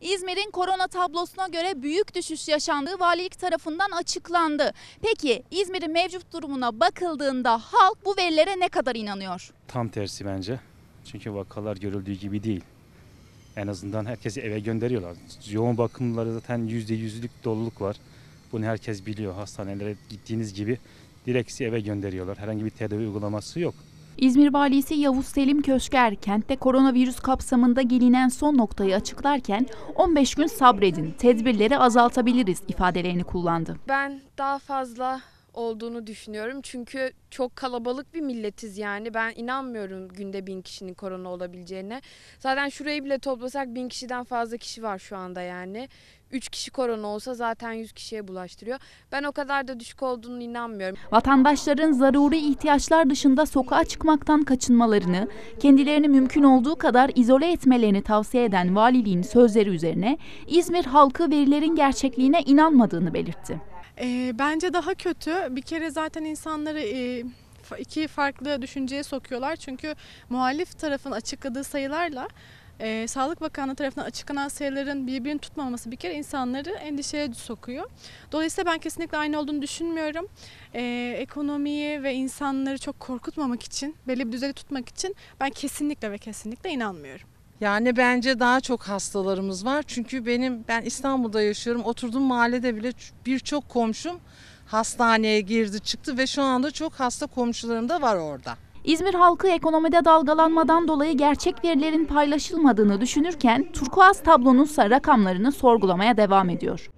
İzmir'in korona tablosuna göre büyük düşüş yaşandığı valilik tarafından açıklandı. Peki İzmir'in mevcut durumuna bakıldığında halk bu verilere ne kadar inanıyor? Tam tersi bence. Çünkü vakalar görüldüğü gibi değil. En azından herkesi eve gönderiyorlar. Yoğun bakımları zaten yüzde yüzlük doluluk var. Bunu herkes biliyor. Hastanelere gittiğiniz gibi direkt eve gönderiyorlar. Herhangi bir tedavi uygulaması yok. İzmir Valisi Yavuz Selim Köşker kentte koronavirüs kapsamında gelinen son noktayı açıklarken 15 gün sabredin, tedbirleri azaltabiliriz ifadelerini kullandı. Ben daha fazla olduğunu düşünüyorum. Çünkü çok kalabalık bir milletiz yani. Ben inanmıyorum günde bin kişinin korona olabileceğine. Zaten şurayı bile toplasak bin kişiden fazla kişi var şu anda yani. 3 kişi korona olsa zaten 100 kişiye bulaştırıyor. Ben o kadar da düşük olduğunu inanmıyorum. Vatandaşların zaruri ihtiyaçlar dışında sokağa çıkmaktan kaçınmalarını, kendilerini mümkün olduğu kadar izole etmelerini tavsiye eden valiliğin sözleri üzerine İzmir halkı verilerin gerçekliğine inanmadığını belirtti. Ee, bence daha kötü. Bir kere zaten insanları e, iki farklı düşünceye sokuyorlar. Çünkü muhalif tarafın açıkladığı sayılarla e, Sağlık Bakanlığı tarafından açıklanan sayıların birbirini tutmaması bir kere insanları endişeye sokuyor. Dolayısıyla ben kesinlikle aynı olduğunu düşünmüyorum. Ee, ekonomiyi ve insanları çok korkutmamak için, belli bir düzeyde tutmak için ben kesinlikle ve kesinlikle inanmıyorum. Yani bence daha çok hastalarımız var. Çünkü benim ben İstanbul'da yaşıyorum. Oturduğum mahallede bile birçok komşum hastaneye girdi çıktı ve şu anda çok hasta komşularım da var orada. İzmir halkı ekonomide dalgalanmadan dolayı gerçek verilerin paylaşılmadığını düşünürken turkuaz tablonunsa rakamlarını sorgulamaya devam ediyor.